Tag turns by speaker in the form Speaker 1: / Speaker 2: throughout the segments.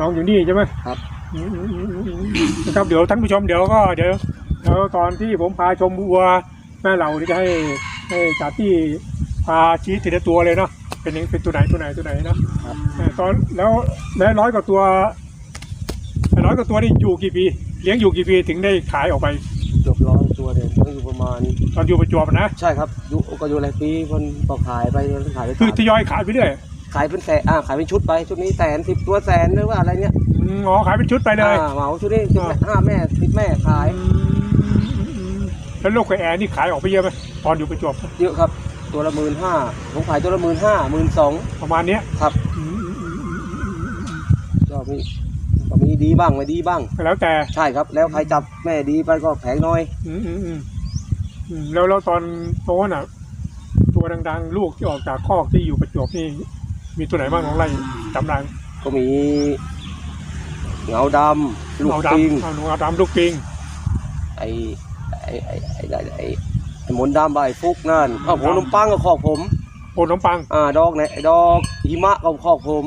Speaker 1: น้องอยู่นี่ใช่ไหม
Speaker 2: ครับ
Speaker 1: อืมอืมอืมอืมอืมนะครับเดี๋ยวท่านผู้ชมเดี๋ยวก็เดี๋ยวเดี๋ยวตอนที่ผมพาชมวัวแม่เรานี่จะให้ให้จ่าที่พาชี้ทีละตัวเลยเนาะเป็นยังเป็นตัวไหนตัวไหนตัวไหนเนาะ
Speaker 2: ครับ
Speaker 1: เออตอนแล้วแล้วร้อยกว่าตัวร้อยกว่าตัวนี่อยู่กี่ปีเลี้ยงอยู่กี่ปีถึงได้ขายออกไป
Speaker 2: เกือบร้อยตัวเนี่ยต้องอยู่ประมาณ
Speaker 1: ตอนอยู่ประจวบนะ
Speaker 2: ใช่ครับอยู่ก็อยู่หลายปีคนก็ขายไปขายไป
Speaker 1: คือ
Speaker 2: ตาม
Speaker 1: ทยอยขายไปเรื่อย
Speaker 2: ขายเป็นแสนอ่าขายเป็นชุดไปชุดนี้แสนสิบตัวแสนหรือว่าอะไรเนี้ย
Speaker 1: อืมอ๋อขายเป็นชุดไปเลย
Speaker 2: อ่าเหมาชุดนี้สิบ
Speaker 1: อ่า
Speaker 2: ห้าแม่สิบแม่ขาย
Speaker 1: อืมแล้วลูกกับแอร์นี่ขายออกไปเยอะไหมตอนอยู่ประจวบ
Speaker 2: เยอะครับ ตัวละหมื่นห้าผมขายตัวละหมื่นห้าหมื่นสอง
Speaker 1: ประมาณเนี้ย
Speaker 2: ครับ
Speaker 1: อืมอืมอืมอืมอืมอืม
Speaker 2: ก็มีก็มีดีบ้างไม่ดีบ้าง
Speaker 1: แล้วแต่
Speaker 2: ใช่ครับ แล้วใครจับแม่ดีไปก็แพงน้อย
Speaker 1: อืมอืมอืมอืมแล้วแล้วตอนโตน่ะ ตัวดังๆ ลูกที่ออกจากคอกที่อยู่ประจวบนี่ มีตัวไหนบ้างน้องไล่จำได้ไหม
Speaker 2: ก็มีเงาดำลูก
Speaker 1: เอา
Speaker 2: ปิง
Speaker 1: ดำเอาหนูเอาดำลูกปิง
Speaker 2: ไอ้ไอ้ไอ้ไอ้ไอ้ไอ้ไอ้หมนดำใบฟุกนั่นข้าวผมนมปังก็ขอกผม
Speaker 1: โอนน้ำปัง
Speaker 2: อ่าดอกไหนไอ้ดอกหิมะก็ขอกผม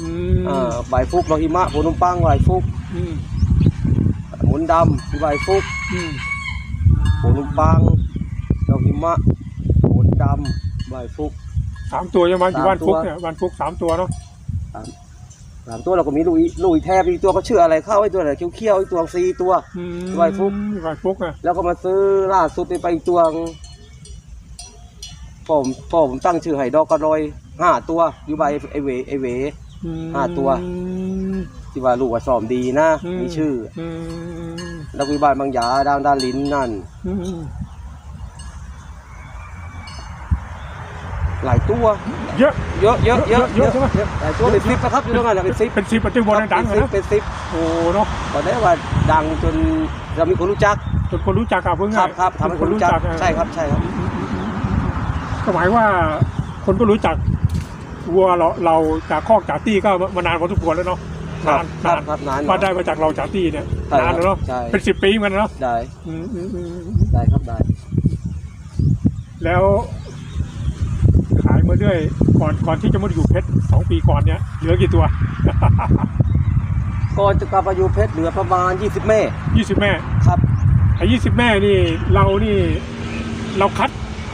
Speaker 1: อืม
Speaker 2: อ่าใบฟุกดอกหิมะผมนมปังใบฟุก
Speaker 1: อืม
Speaker 2: หมนดำที่ใบฟุก
Speaker 1: อืม
Speaker 2: ผมนมปังดอกหิมะหมนดำใบฟุก
Speaker 1: สามตัวใช่ไหมอยู่
Speaker 2: สาม
Speaker 1: บ้านฟุก
Speaker 2: ตัว
Speaker 1: เนี่ยบ้านฟุกสามตัวเนาะ
Speaker 2: สามตัวเราก็มีลูกอีลูกอีแทบอีกตัวก็ชื่ออะไรเข้าไอ้ตัวไหนเขี้ยวๆไอ้ตัวสี่ตัว
Speaker 1: อืม
Speaker 2: ไว้ฟุก
Speaker 1: ไว้ฟุกอะ
Speaker 2: แล้วก็มาซื้อล่าสุดไปไปอีกตัวงผมผมตั้งชื่อให้ดอกกระรอยห้าตัวอยู่ใบไอเวไอเว
Speaker 1: อืม
Speaker 2: ห้าตัว
Speaker 1: อืม
Speaker 2: ที่ว่าลูกว่าสอมดีนะ
Speaker 1: อืม
Speaker 2: มีชื่อ
Speaker 1: อืม
Speaker 2: แล้วก็มีบ้านบางหยาด้านด้านลิ้นนั่น
Speaker 1: อืม
Speaker 2: หลายตัว
Speaker 1: เยอะ
Speaker 2: เยอะเยอะเยอะ
Speaker 1: เยอะใช่ไหม
Speaker 2: หลายตัวเป็นซิปนะครับอยู่ตรงนั้นนะเป็นซิป
Speaker 1: เป็นสิบปฏิบัติดังๆ
Speaker 2: เป็น
Speaker 1: อะ
Speaker 2: ซิป
Speaker 1: นะ
Speaker 2: เป็นซิป
Speaker 1: โอ้เนาะ
Speaker 2: ตอนนี้ว่าดังจนเรามีคนรู้จัก
Speaker 1: จนคนรู้จักอะเพิ่ง
Speaker 2: ครับครับทำให้คนรู้จัก
Speaker 1: อะ
Speaker 2: ใช่ครับใช่ครับ
Speaker 1: ก็หมายว่าคนก็รู้จักวัวเราเราจากคอกจากตี้ก็มานานพอสมควรแล้วเนาะ
Speaker 2: ครั
Speaker 1: นา
Speaker 2: บ
Speaker 1: น
Speaker 2: ครั
Speaker 1: นา
Speaker 2: บ
Speaker 1: น
Speaker 2: ครับนาน
Speaker 1: ว่าได้มาจากเราจากตี้เนี่ย
Speaker 2: ใช่
Speaker 1: นานแล้วเนาะ
Speaker 2: ใช่
Speaker 1: เป็นสิบปีเหมือนกันเนาะ
Speaker 2: ได้
Speaker 1: อืมอืมอืม
Speaker 2: ได้ครับได้
Speaker 1: แล้วขายมา เรื่อยก่อนก่อนที่จะมาอยู่เพชรสองปีก่อนเนี่ยเหลือกี่ตัว
Speaker 2: ก่อนจะกลับมาอยู่เพชรเหลือประมาณ 20 แม่
Speaker 1: ยี่สิบแม่
Speaker 2: ครับ
Speaker 1: ไอ้ยี่สิบแม่นี่เรานี่เราคัด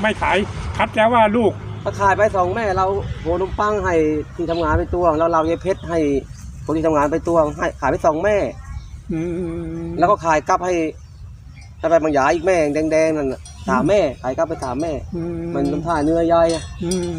Speaker 1: ไม่ขายคัดแล้วว่าลูก
Speaker 2: ถ้าขายไปสองแม่เราโหนมปังให้ที่ทำงานไปตัวแล้วเราเยเพชรให้คนที่ทำงานไปตัวให้ขายไปสองแม่
Speaker 1: อืม
Speaker 2: แล้วก็ขายกลับให้ถ้าไปบางหยาอีกแม่แดงๆนั่นน่ะ สามแม่ขายกลับไปสามแม่
Speaker 1: อื
Speaker 2: มันน้ำท่าเนื้อใหญ่อะ
Speaker 1: อืม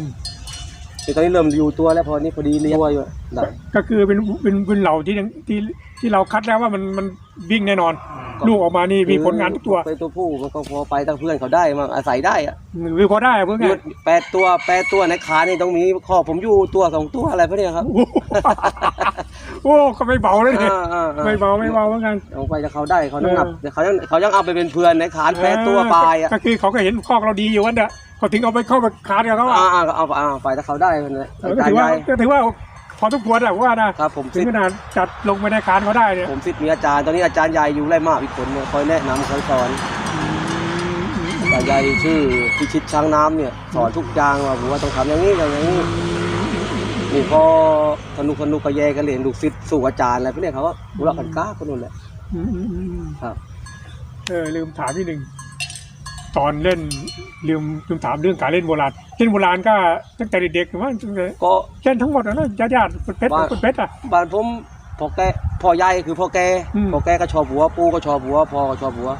Speaker 2: แต่ตอนนี้เริ่มอยู่ตัวแล้วพอนี้พอดีเลี้ยงวัวอยู่ได้
Speaker 1: ก็คือเป็นเป็นเป็นเหล่าที่ยังที่ที่เราคัดแล้วว่ามันมันวิ่งแน่นอน
Speaker 2: ก็
Speaker 1: ลูกออกมานี่มีผลงานทุกตัว
Speaker 2: เป็นตัวผู้มันก็พอไปตั้งเพื่อนเขาได้มั่งอาศัยได้อะ
Speaker 1: หรือพอได้เพื่อไง
Speaker 2: อยู่แปดตัวแปดตัวในขานี่ต้องมีข้อผมอยู่ตัวสองตัวอะไรพวกเนี้ยครับ
Speaker 1: โอ้โหโอ้ก็ไม่เบาเลยเนี่ย
Speaker 2: อ่าอ่อ่
Speaker 1: ไม่เบาไม่เบาเหมือนกัน
Speaker 2: เอาไปจะเขาได้เขาต้องนับ
Speaker 1: เออ
Speaker 2: แต่เขายังเขายังเอาไปเป็นเพื่อนในขานแปดตัวปลายอะ
Speaker 1: ก็คือเขาก็เห็นคอกเราดีอยู่วันเนี้ยเขาถึงเอาไปเข้าไปคาดกับเขา
Speaker 2: อ่า
Speaker 1: อะ
Speaker 2: อ่าเอาเอาไปถ้าเขาได้คนนั้น
Speaker 1: เออก็
Speaker 2: การ
Speaker 1: ถือว่า
Speaker 2: ใหญ่
Speaker 1: ก็ถือว่าพอทุกควรแหละว่านะครับ
Speaker 2: ผม
Speaker 1: ถึ
Speaker 2: สิ
Speaker 1: ง
Speaker 2: ท
Speaker 1: ข
Speaker 2: ธิ์
Speaker 1: นาดจัดลงไปในคานเขาได้เนี่ย
Speaker 2: ผมสิทธิ์มีอาจารย์ตอนนี้อาจารย์ใหญ่อยู่ไรมากอีกคนเนี่ยคอยแนะนำคอยสอนอาจารย์ใหญ่ชื่อพิชิตช้างน้ำเนี่ยสอนทุกอย่างว่าผมว่าต้องทำอย่างนี้อย่างนี้ นี่พอสนุกสนุกก็แย่กันเรียนลูกศิษย์สู่อาจารย์อะไรพวกเนี้ยเขาก็บุรกันก้าคนนู้นแหละ
Speaker 1: อืมอืมอืม
Speaker 2: ครับ
Speaker 1: เออลืมถามนิดหนึ่งตอนเล่นลืมลืมถามเรื่องการเล่นโบราณเล่นโบราณก็ตั้งแต่เด็กๆว่าตั้งแต่
Speaker 2: ก็
Speaker 1: เล่นทั้งหมดนะญาติญาติๆเป็นเพชร
Speaker 2: ว่า
Speaker 1: เป็นเพชรอะ
Speaker 2: บ้านผมพ่อแกพ่อใหญ่คือพ่อแก
Speaker 1: อืม
Speaker 2: พ่อแกก็ชอบหัวปู่ก็ชอบหัวพ่อก็ชอบหัว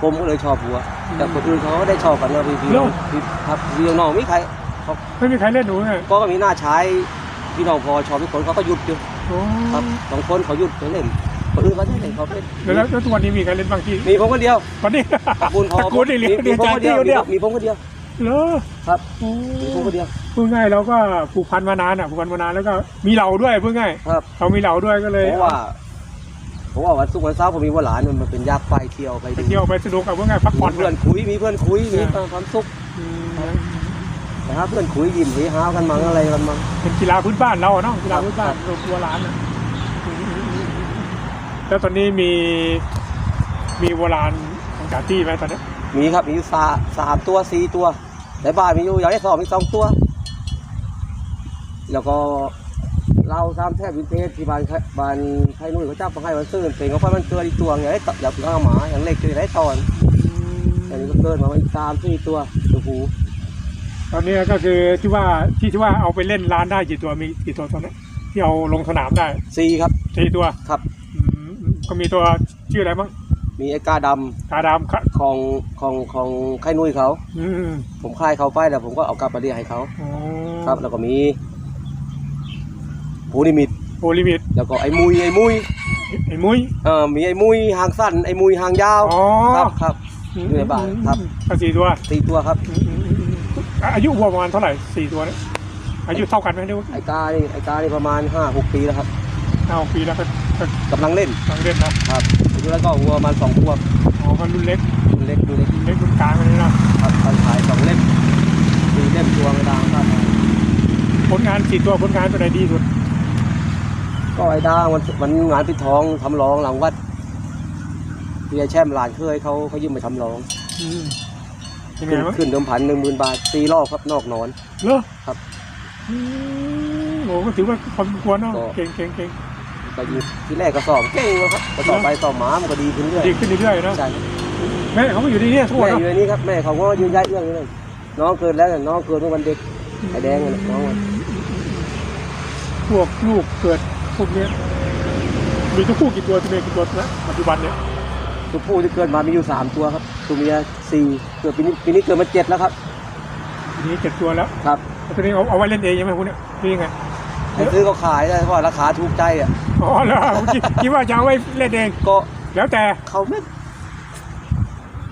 Speaker 2: ผมก็เลยชอบหัวแต่คนอื่นเขาก็ได้ชอบกันนะพี่พี่น้องพี่ครับพี่น้องๆมีใคร
Speaker 1: ไม่มีใครเล่นหนูไง
Speaker 2: ก็มีหน้าใช้ พี่น้องพอชอบทุกคนเขาก็หยุดอยู่
Speaker 1: โอ้
Speaker 2: ครับบางคนเขาหยุดไปเล่นคนอื่นเขาไม่เล่นเขาเล่น
Speaker 1: แล้วแล้วแล้วทุกวันนี้มีใครเล่นบ้างที่
Speaker 2: มีผมคนเดียว
Speaker 1: ตอนนี้
Speaker 2: ตระกูลพอ
Speaker 1: ตระกูลนี่เลี้ยง
Speaker 2: มี
Speaker 1: เลี้ยง
Speaker 2: ผม
Speaker 1: จาก
Speaker 2: คนเดี
Speaker 1: ที่
Speaker 2: ยว
Speaker 1: คนเดียว
Speaker 2: มีผมคนเดียว
Speaker 1: เหรอ
Speaker 2: ครับ
Speaker 1: โอ้
Speaker 2: มีผมคนเดียว
Speaker 1: พูดง่ายเราก็ผูกพันมานานอะผูกพันมานานแล้วก็มีเราด้วยพูดง่าย
Speaker 2: ครับ
Speaker 1: เรามีเราด้วยก็เลย
Speaker 2: เพราะว่าเพราะว่าวันศุกร์วันเสาร์ผมมีว่าหลานมันเป็นยากไปเที่ยวไป
Speaker 1: ไป
Speaker 2: ดู
Speaker 1: เที่ยวไปสนุกกับพูดง่ายพัก
Speaker 2: มี
Speaker 1: ผ่อน
Speaker 2: เพื่อนคุยมีเพื่อนคุยมี
Speaker 1: เออ
Speaker 2: ความสุข
Speaker 1: อืม
Speaker 2: นะฮะเพื่อนคุยยิ้มหากันมั่งอะไรกันมั่ง
Speaker 1: เป็นกีฬาพื้นบ้านเราอะเนาะกีฬาพื้นบ้าน
Speaker 2: ครับ
Speaker 1: เราตัวร้านอะแล้วตอนนี้มีมีโบราณของกาตี้ไหมตอนนี้
Speaker 2: มีครับมีอยู่สาสามตัวสี่ตัวในบ้านมีอยู่อย่างที่สองมีสองตัว แล้วก็เราตามแทบวินเทจที่บ้านไข่บ้านไทยนุ่ยเขาจับมาให้วันซื่นเป็นเขาค่อยมันเกิดอีกตัวไงอยากเอาหมาอย่างเล็กจะได้ตอนอันนี้ก็เกิดมาอีกสามสี่ตัวตัวผู้
Speaker 1: ตอนนี้ก็คือที่ว่าที่ที่ว่าเอาไปเล่นร้านได้กี่ตัวมีกี่ตัวตอนนี้ที่เอาลงสนามได้
Speaker 2: สี่ครับ
Speaker 1: สี่ตัว
Speaker 2: ครับ
Speaker 1: อืมก็มีตัวชื่ออะไรบ้าง
Speaker 2: มีไอ้กาด
Speaker 1: ตาดำค่ะำ
Speaker 2: ของของของไข่นุ่ยเขา
Speaker 1: อืม
Speaker 2: ผมค่ายเขาไปแล้วผมก็เอากลับมาเรียกให้เขา
Speaker 1: อ๋อ
Speaker 2: ครับ แล้วก็มีผูนิมิต
Speaker 1: โอลิมิต
Speaker 2: แล้วก็ไอ้มุยไอ้มุย
Speaker 1: ไอ้มุ้ย
Speaker 2: เอ่อมีไอ้มุยหางสั้นไอ้มุยหางยาว
Speaker 1: อ๋อ
Speaker 2: ครับครับ อยู่ในบ้านครับ
Speaker 1: ก็สี่ตัว
Speaker 2: สี่ตัวครับ
Speaker 1: อืมอืม อืมอืมอายุวัวประมาณเท่าไหร่สี่ตัวเนี่ยอายุเท่ากันไหมเนี่ย
Speaker 2: ไอ้กานี่ไอ้กานี่ประมาณห้าหกปีแล้วครับ
Speaker 1: เอาปีแล้วก็ก็
Speaker 2: กำลังเล่น
Speaker 1: กำลังเล่นนะครับ
Speaker 2: อายุแล้วก็วัวประมาณสองขวบ
Speaker 1: อ๋อมันรุ่นเล็ก
Speaker 2: รุ่นเล็กรุ่นเล็ก
Speaker 1: รุ่นเล็กรุ่นกลางเลยนะ ครับ
Speaker 2: ตอนขายสองเล่มสี่เล่มตัวกระดางครับ
Speaker 1: ผลงานสี่ตัวผลงานตัวไหนดีสุด
Speaker 2: ก็ไอ้ดางมันมันงานปิดทองทำร้องหลังวัดที่ไอ้แช่มหลานเคยเขาเขายืมไปทำร้อง
Speaker 1: อืม ยังไง
Speaker 2: ขึ้น
Speaker 1: วะ
Speaker 2: ขึ้นเดิมพันหนึ่งหมื่นบาทตีรอบครับนอกนอน
Speaker 1: เหรอ
Speaker 2: ครับ
Speaker 1: อืมโอ้ก็ถือว่าพอสมควรเนาะ
Speaker 2: ก็
Speaker 1: เก่งเก่งเก่ง
Speaker 2: ก็ยิงที่แรกก็สอบเก่งนะครับก็สอบไปสอบมามันก็ดีขึ้นเรื่อย
Speaker 1: ดีขึ้นเรื่อยๆเนาะ
Speaker 2: ใช่ครับ
Speaker 1: แม่เขาก็อยู่ที่นี่ทั่ว
Speaker 2: แม่
Speaker 1: เนาะ
Speaker 2: อยู่ในนี้ครับแม่เขาก็ยืนยันเรื่องนี้เลยน้องเกิดแล้วเนี่ยน้องเกิดเมื่อวันเด็กไอ้แดงเนี่ยน้องมัน
Speaker 1: พวกลูกเกิดพวกเนี้ยมีตัวผู้กี่ตัวตัวเมียกี่ตัวนะปัจจุบันเนี่ย
Speaker 2: ตัวผู้ที่เกิดมามีอยู่สามตัวครับตัวเมียสี่เกิดปีนี้ปีนี้เกิดมาเจ็ดแล้วครับ
Speaker 1: ทีนี้เจ็ดตัวแล้ว
Speaker 2: ครับ
Speaker 1: แล้วตัวนี้เอาเอาไว้เล่นเองใช่ไหมพวกเนี้ยนี่ไง
Speaker 2: ให้ซื้อก็ขายได้เพราะราคาถูกใจอะ
Speaker 1: อ๋อแล้วคิดคิดว่าจะเอาไว้เล่นเอง
Speaker 2: ก็
Speaker 1: แล้วแต่
Speaker 2: เขาไม่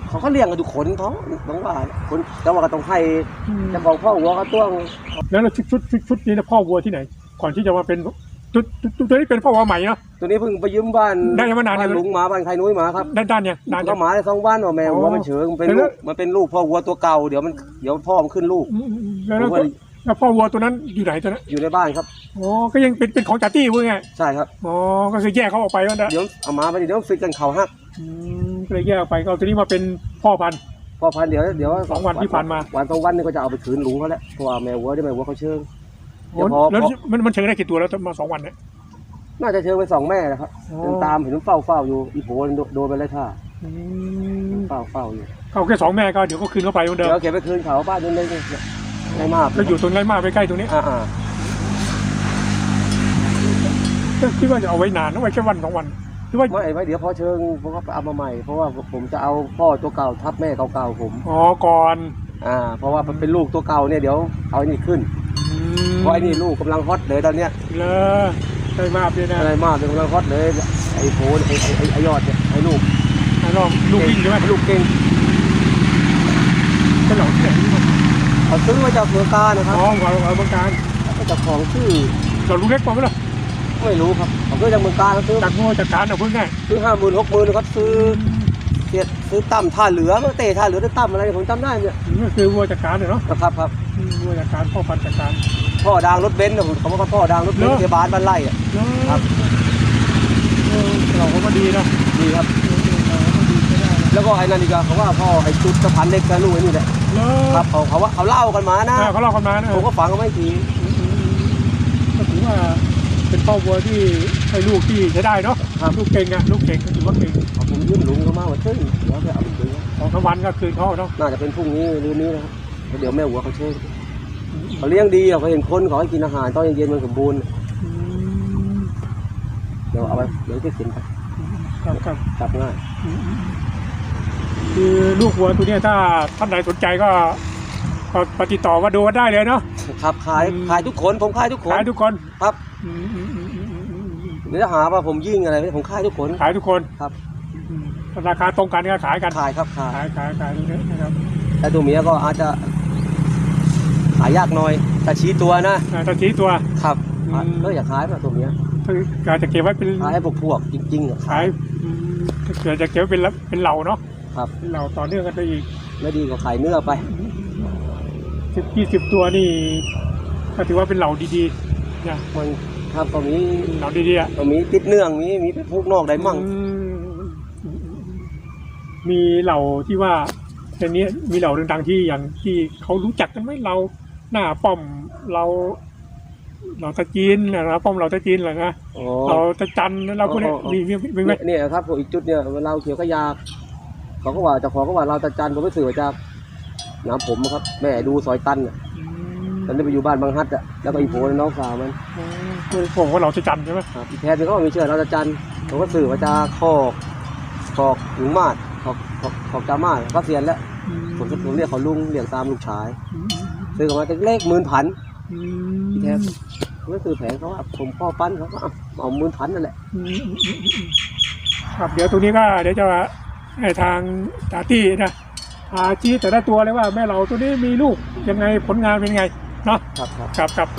Speaker 2: เขาก็เลี้ยงกันทุกคนเพราะบางว่าคนแต่ว่าก็ต้องให้เจ้าของพ่อวัวเขาต้อง
Speaker 1: แล้วชุดชุดชุดชุดนี้นะพ่อวัวที่ไหน ก่อนที่จะมาเป็นชุดชุดชุดตัวนี้เป็นพ่อวัวใหม่เนาะ
Speaker 2: ตัวนี้เพิ่งไปยืมบ้าน
Speaker 1: ได้มานาน
Speaker 2: บ้าน
Speaker 1: ยัง
Speaker 2: ลุงมาบ้านใครนุ้ยมาครับ
Speaker 1: ด้านด้านเนี่ยด้าน
Speaker 2: ก็
Speaker 1: เนี่ย
Speaker 2: หมาได้สองวันว่าแม่
Speaker 1: อ๋อ
Speaker 2: วัวมันเฉิงมันเป็น
Speaker 1: แล้
Speaker 2: ลู
Speaker 1: ว
Speaker 2: กมันเป็นลูกพ่อวัวตัวเก่าเดี๋ยวมันเดี๋ยวพ่อมันขึ้นลูก
Speaker 1: อืมอืมอืมแล้วแล้ว
Speaker 2: ผมว่า
Speaker 1: แล้วพ่อวัวตัวนั้นอยู่ไหนตัวนั้น
Speaker 2: อยู่ในบ้านครับ
Speaker 1: อ๋อก็ยังเป็นเป็นของจ่าตี้พูดไง
Speaker 2: ใช่ครับ
Speaker 1: อ๋อก็คือแยกเขาออกไปแล้วนะ
Speaker 2: เดี๋ยวเอามาไปเดี๋ยวฟิกกันเขาหัก
Speaker 1: อืมก็เลยแยกออกไปก็เอาตัวนี้มาเป็นพ่อพันธุ์
Speaker 2: พ่อพันธุ์เดี๋ยวเดี๋ยว
Speaker 1: สองวันที่ผ่านมา
Speaker 2: วันสองวันนี่ก็จะเอาไปคืนลุงเขาแล้วเพราะว่าแม่วัวได้แม่วัวเขาเชิง
Speaker 1: โอ้
Speaker 2: เดี๋ยวพอ
Speaker 1: แล้ว
Speaker 2: พอ
Speaker 1: มันมันเชิงได้กี่ตัวแล้วมาสองวันเนี่ย
Speaker 2: น่าจะเชิงไปสองแม่นะครับ
Speaker 1: อ๋อ
Speaker 2: เดินตามเห็นมันเฝ้าเฝ้าอยู่อีโผล่โดโดนไปเลยท่า
Speaker 1: อืม
Speaker 2: เฝ้าเฝ้าอยู่
Speaker 1: เขาแค่สองแม่ก็เดี๋ยวก็คืนเข้าไปเหมือนเดิ
Speaker 2: เดี๋
Speaker 1: ม
Speaker 2: ยวเก็บไปคืนเขาบ้านนู้นเลยไม่มาก
Speaker 1: ก็อยู่ตรงไรมากไปใกล้ตรงนี้
Speaker 2: อ่าอ่า
Speaker 1: ก็คิดว่าจะเอาไว้นานนะไว้แค่วันสองวันหรือว่า
Speaker 2: ไม่ไว้เดี๋ยวพอเชิงผมก็เอามาใหม่ เพราะว่าผมจะเอาพ่อตัวเก่าทับแม่เก่าๆผม
Speaker 1: อ๋อก่อน
Speaker 2: อ่า เพราะว่ามันเป็นลูกตัวเก่าเนี่ยเดี๋ยวเอาไอ้นี่ขึ้น
Speaker 1: อืม
Speaker 2: เพราะไอ้นี่ลูกกำลังฮอตเลยตอนเนี้ย
Speaker 1: เลอ ได้มากเลยนะ
Speaker 2: อะไรมากเลยกำลังฮอตเลยไอ้โผล่ไอ้ไอ้ไอ้ยอดเนี่ยไอ้ลูก
Speaker 1: ไอ้ลองลูกวิ่งใช่ไหม
Speaker 2: ลูกเก่ง
Speaker 1: เป็นเหล่าที่ไหนนี่มั้ง
Speaker 2: เขาซื้อมาจากเมืองกาญนะครับ
Speaker 1: อ๋อเอาเอาเมืองการ
Speaker 2: เจ้าของชื่อ
Speaker 1: เราลูกเล็กกว่าไหมล่ะ
Speaker 2: ไม่รู้ครับเขาซื้อจากเมืองกาญเขาซื้อ
Speaker 1: จากง่จากการเอาเพิ่งง่าย
Speaker 2: ซื้อห้าหมื่นหกหมื่นครับซื้อเสียซื้อตั้มท่าเหลือมาเตะท่าเหลือได้ตั้มอะไรผมจำได้เนี่ย
Speaker 1: นี่คือวัวจากการเนาะ
Speaker 2: นะครับครับ
Speaker 1: อืมวัวจากการพ่อพันธุ์จากการ
Speaker 2: พ่อดางรถเบนซ์นะผมเขาบอกว่าพ่อดางรถเบน
Speaker 1: เหร
Speaker 2: ซ์
Speaker 1: อ
Speaker 2: เทบาลบ้านไร่อะ
Speaker 1: เนอะ
Speaker 2: ครับ
Speaker 1: เออเราก็ดีเนาะ
Speaker 2: ดีครับ
Speaker 1: เออเออเราก็ดีใช้ได้นะ
Speaker 2: แล้วก็ไอ้นั่นอีกอะเขาว่าพ่อไอ้จุดสะพานเล็กกับลูกไอ้นี่แหละ
Speaker 1: เนอะ
Speaker 2: ครับเขาเขาว่าเขาเล่ากันมานะ
Speaker 1: เออเขาเล่ากันมานะ
Speaker 2: ผมก็ฟังเขาไม่ที
Speaker 1: อืมอืมอืมก็ถือว่าเป็นพ่อวัวที่ให้ลูกที่ใช้ได้เนาะ
Speaker 2: ครับ
Speaker 1: ลูกเก่งอะลูกเก่งก็ถือว่าเก่ง
Speaker 2: เอาผมยืมลุงเขามาว่าเช่ยเดี๋ยวจะเอาไปดู
Speaker 1: สองสามวันก็คืนเขาเนาะ
Speaker 2: น่าจะเป็นพรุ่งนี้หรือนี้นะครับแล้วเดี๋ยวแม่หัวเขาเช่ย เขาเลี้ยงดีอะเขาเห็นคนเขาให้กินอาหารตอนเย็นๆมันสมบูรณ์
Speaker 1: อืม
Speaker 2: เดี๋ยวเอาไปเดี๋ยวจะกินไป
Speaker 1: ครับครับ
Speaker 2: จับง่าย
Speaker 1: อืมอืมคือลูกวัวตัวเนี้ยถ้าท่านใดสนใจก็ก็ปฏิดต่อมาดูกันได้เลยเนาะ
Speaker 2: ครับขาย
Speaker 1: อืม
Speaker 2: ขายทุกคนผมขายทุกคน
Speaker 1: ขายทุกคน
Speaker 2: ครับ
Speaker 1: อืมอืมอืมอืมอืมอืมอืม
Speaker 2: เดี๋ยวจะหาว่าผมยิ่งอะไรไม่ผมขายทุกคน
Speaker 1: ขายทุกคน
Speaker 2: ครับ
Speaker 1: อืมราคาตรงกันก็ขายกัน
Speaker 2: ขายครับขาย
Speaker 1: ขายขายขายตรงนี้นะครับ
Speaker 2: แต่ตัวเมียก็อาจจะขายยากหน่อยแต่ชี้ตัวนะ
Speaker 1: อ่าตะชี้ตัว
Speaker 2: ครับ
Speaker 1: อืม
Speaker 2: ก็อยากขายมาตัวเมีย
Speaker 1: คือการจะเก็บไว้เป็น
Speaker 2: ขายให้พวกพวกจริงๆอะ
Speaker 1: ขายอืมถ้าเกิดจะเก็บไว้เป็นละเป็นเหล่าเนาะ
Speaker 2: ครับ
Speaker 1: เป็นเหล่าต่อเนื่องกันไปอีก
Speaker 2: ไม่ดีก็ขายเนื้อไป
Speaker 1: สิบยี่สิบตัวนี่ก็ถือว่าเป็นเหล่าดีๆนะ
Speaker 2: มันครับก็มี
Speaker 1: เหล่าดีๆอะ
Speaker 2: ก็มีติดเนื่องมีมีไปพวกนอกได้มั่ง
Speaker 1: อืมมีเหล่าที่ว่าในนี้มีเหล่าดังๆที่อย่างที่เขารู้จักกันไหมเรา หน้าป้อมเราเราตะจีนนะป้อมเราตะจีนเหรอนะ
Speaker 2: อ๋อ
Speaker 1: เราตะจันเราพวกนี้
Speaker 2: อ๋ออ๋อ
Speaker 1: มีมีมีไหม
Speaker 2: เนี่ยเนี่ยครับผมอีกจุดเนี่ยเวลาเขียวขยากเขาก็ว่าเจะของก็ว่าเราตะจันผมไม่สื่อจากน้ำผมครับ แม่ดูซอยตันอะ
Speaker 1: อื
Speaker 2: ตอนนี้ไปอยู่บ้านบางฮัดอะแล้วก็อีโพน้องสาวมัน
Speaker 1: มผมว่าเราตะจันใช่ไหม
Speaker 2: ครับอีกแทนนึงก็มีเชื่อเราตะจันผมก็สื่อว่าจะคอกคอกหญิงมาดคอกคอกคอกจามาดก็เสียนแล้ว
Speaker 1: อืม
Speaker 2: ผมผมเรียกเขาลุงเรียกตามลูกชาย
Speaker 1: อืม
Speaker 2: ซื้อเขามาเล็กๆหมื่นพัน
Speaker 1: อืม
Speaker 2: พี่แทนผมก็ซื้อแผงเขาว่าผมพ่อปั้นเขาก็เอาเอาหมื่นพันนั่นแหละ
Speaker 1: อืมอืมอืมอืมครับเดี๋ยวตรงนี้ก็เดี๋ยวจะให้ทางตาตี้นะพาชี้แต่ละตัวเลยว่าแม่เราตัวนี้มีลูกยังไงผลงานเป็นไงเนาะ
Speaker 2: ครับครับ
Speaker 1: ครับครับ